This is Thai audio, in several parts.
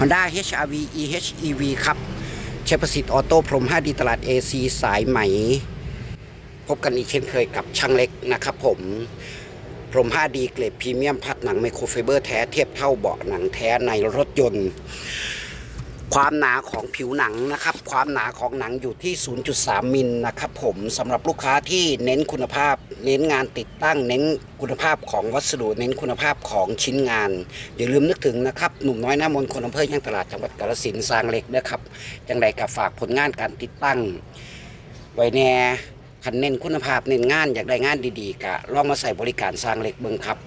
Honda HRV EHEV ครับเชฟประสิทธิ์ออโต้พรม 5D ตลาด AC สายไหม พบกันอีกเช่นเคยกับช่างเล็กนะครับผม พรม 5D เกรดพรีเมียมพัดหนังไมโครไฟเบอร์แท้เทียบเท่าเบาะหนังแท้ในรถยนต์ ความหนาของผิวหนังนะครับ ความหนาของหนังอยู่ที่ 0.3 มิลนะครับผมสำหรับลูกค้าที่เน้นคุณภาพ เน้นงานติดตั้งเน้นคุณภาพของวัสดุ เน้นคุณภาพของชิ้นงาน อย่าลืมนึกถึงนะครับ หนุ่มน้อยหน้ามนคนอำเภอย่างตลาดจังหวัดกาฬสินธุ์สร้างเหล็กนะครับจังใดกับฝากผลงานการติดตั้ง ไว้แน่คันเน้นคุณภาพเน้นงานอยากได้งานดีๆกะลองมาใส่บริการสร้างเหล็กเบิ่งครับ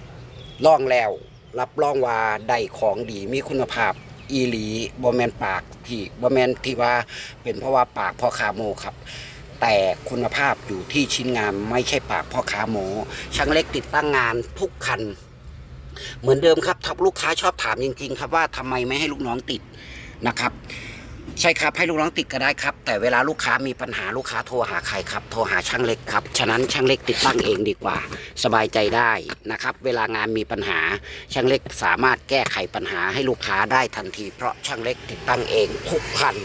ลองแล้วรับรองว่าได้ของดีมีคุณภาพอีหลีบอแมนปากที่บอแมนที่ว่าเป็นเพราะว่าปากพ่อคาโมครับ แต่คุณภาพอยู่ที่ชิ้นงานไม่ใช่ปากพ่อค้าโมช่างเล็กติดตั้งงานทุกคัน เหมือนเดิมครับทับลูกค้าชอบถามจริง ๆ ครับว่าทำไมไม่ให้ลูกน้องติดนะครับใช่ครับให้ลูกน้องติดก็ได้ครับ แต่เวลาลูกค้ามีปัญหาลูกค้าโทรหาใครครับ โทรหาช่างเล็กครับ ฉะนั้นช่างเล็กติดตั้งเองดีกว่า สบายใจได้นะครับ เวลางานมีปัญหาช่างเล็กสามารถแก้ไขปัญหาให้ลูกค้าได้ทันที เพราะช่างเล็กติดตั้งเองทุกคัน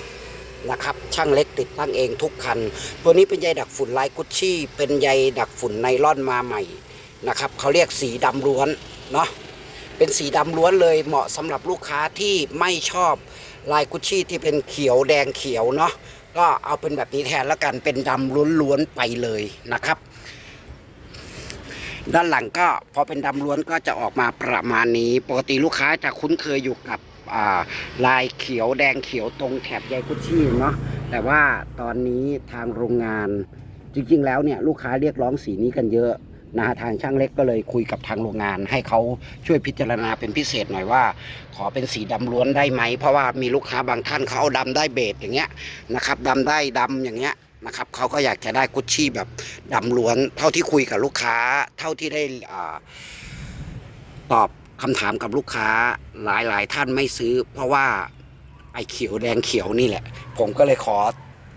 นะครับ ช่างเล็กติดตั้งเองทุกคัน ตัวนี้เป็นใยดักฝุ่นลายกุชชี่ เป็นใยดักฝุ่นไนล่อนมาใหม่นะครับเขาเรียกสีดำล้วนเนาะเป็นสีดำล้วนเลยเหมาะสำหรับลูกค้าที่ไม่ชอบลายกุชชี่ที่เป็นเขียวแดงเขียวเนาะก็เอาเป็นแบบนี้แทนแล้วกันเป็นดำล้วนๆไปเลยนะครับ ด้านหลังก็พอเป็นดำล้วนก็จะออกมาประมาณนี้ ปกติลูกค้าจะคุ้นเคยอยู่กับ ลายเขียวแดงเขียวตรงแถบใยกุชชี่เนาะแต่ว่าตอนนี้ทางโรงงานจริงๆแล้วเนี่ยลูกค้าเรียกร้องสีนี้กันเยอะนะฮะทางช่างเล็กก็เลยคุยกับทางโรงงาน ให้เขาช่วยพิจารณาเป็นพิเศษหน่อยว่า ขอเป็นสีดำล้วนได้ไหม เพราะว่ามีลูกค้าบางท่านเขาเอาดำได้เบสอย่างเงี้ยนะครับดำได้ดำอย่างเงี้ยนะครับเขาก็อยากจะได้กุชชี่แบบดำล้วน เท่าที่คุยกับลูกค้า เท่าที่ได้อ่าตอบ คำถามกับลูกค้าหลายๆ ท่านไม่ซื้อ เพราะว่าไอ้เขียวแดงเขียวนี่แหละ ผมก็เลยขอ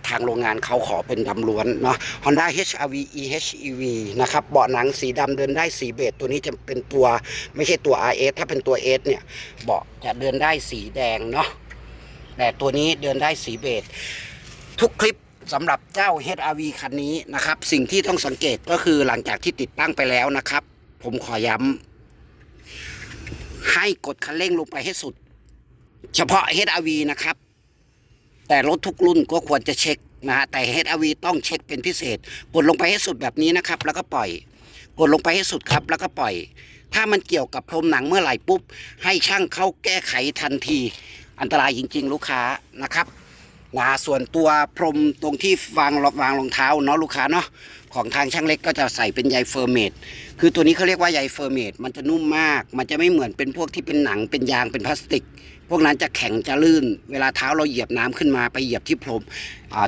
ทางโรงงานเขาขอเป็นดำล้วนเนาะ Honda HRV EHEV นะครับเบาะหนังสีดำเดินได้สีเบจตัวนี้จะเป็นตัวไม่ใช่ตัว RS ถ้าเป็นตัว S เนี่ยเบาะจะเดินได้สีแดงเนาะแต่ตัวนี้เดินได้สีเบจทุกคลิปสำหรับเจ้า HRV คันนี้นะครับ สิ่งที่ต้องสังเกตก็คือหลังจากที่ติดตั้งไปแล้วนะครับ ผมขอย้ำ ให้กดคันเร่งลงไปให้สุด เฉพาะ HRV นะครับ แต่รถทุกรุ่นก็ควรจะเช็คนะฮะแต่ HRV ต้องเช็คเป็นพิเศษ กดลงไปให้สุดแบบนี้นะครับ แล้วก็ปล่อย กดลงไปให้สุดครับ แล้วก็ปล่อย ถ้ามันเกี่ยวกับพรมหนังเมื่อไหร่ปุ๊บ ให้ช่างเข้าแก้ไขทันที อันตรายจริง ๆ ลูกค้านะครับ นะส่วนตัวพรมตรงที่วางวางรองเท้าเนาะลูกค้าเนาะของทางช่างเล็กก็จะใส่เป็นใยเฟอร์เมดคือตัวนี้เขาเรียกว่าใยเฟอร์เมดมันจะนุ่มมาก มันจะไม่เหมือนเป็นพวกที่เป็นหนังเป็นยางเป็นพลาสติก พวกนั้นจะแข็งจะลื่น เวลาเท้าเราเหยียบน้ำขึ้นมาไปเหยียบที่พรม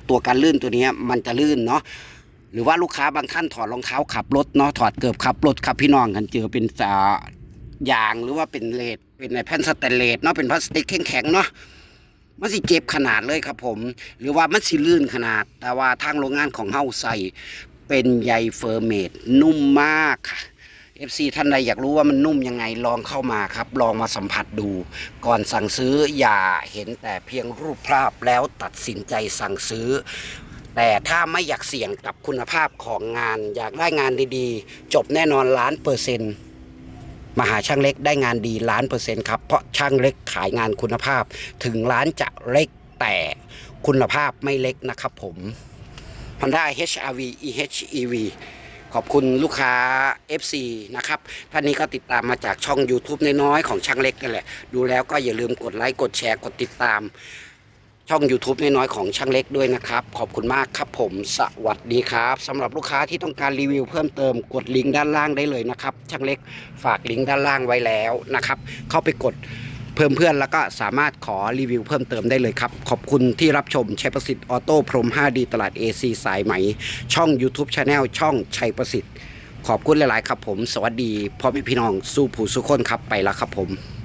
ตัวการลื่นตัวนี้มันจะลื่นเนาะหรือว่าลูกค้าบางท่านถอดรองเท้าขับรถเนาะถอดเกือบขับรถครับพี่น้องกันเจอเป็นอ่ายางหรือว่าเป็นเลดเป็นในแผ่นสแตนเลสเนาะเป็นพลาสติกแข็งๆเนาะ มันสิเจ็บขนาดเลยครับผม หรือว่ามันสิลื่นขนาด แต่ว่าทางโรงงานของเฮาใส่เป็นใยเฟอร์เมดนุ่มมากค่ะ FC ท่านใดอยากรู้ว่ามันนุ่มยังไงลองเข้ามาครับ ลองมาสัมผัสดู ก่อนสั่งซื้ออย่าเห็นแต่เพียงรูปภาพแล้วตัดสินใจสั่งซื้อ แต่ถ้าไม่อยากเสี่ยงกับคุณภาพของงาน อยากได้งานดีๆ จบแน่นอนล้านเปอร์เซ็นต์ มหาช่างเล็กได้งานดีล้านเปอร์เซ็นต์ครับ เพราะช่างเล็กขายงานคุณภาพ ถึงร้านจะเล็กแต่คุณภาพไม่เล็กนะครับผม Honda HRV EHEV ขอบคุณลูกค้า FC นะครับท่านนี้ก็ติดตามมาจากช่อง YouTube น้อยๆของช่างเล็กนั่นแหละ ดูแล้วก็อย่าลืมกดไลค์ กดแชร์ กดติดตาม ช่อง YouTube น้อยๆของช่างเล็กด้วยนะครับ ขอบคุณมากครับผมสวัสดีครับสำหรับลูกค้าที่ต้องการรีวิวเพิ่มเติมกดลิงก์ด้านล่างได้เลยนะครับ ช่างเล็กฝากลิงก์ด้านล่างไว้แล้วนะครับ เข้าไปกดเพิ่มเพื่อนแล้วก็สามารถขอรีวิวเพิ่มเติมได้เลยครับ ขอบคุณที่รับชมชัยประสิทธิ์ออโต้พรม 5D ตลาด AC สายไหม ช่อง YouTube Channel ช่องชัยประสิทธิ์ ขอบคุณหลาย ๆ ครับผม สวัสดีพ่อแม่พี่น้องสู้ผู้สู้คนครับไปแล้วครับผม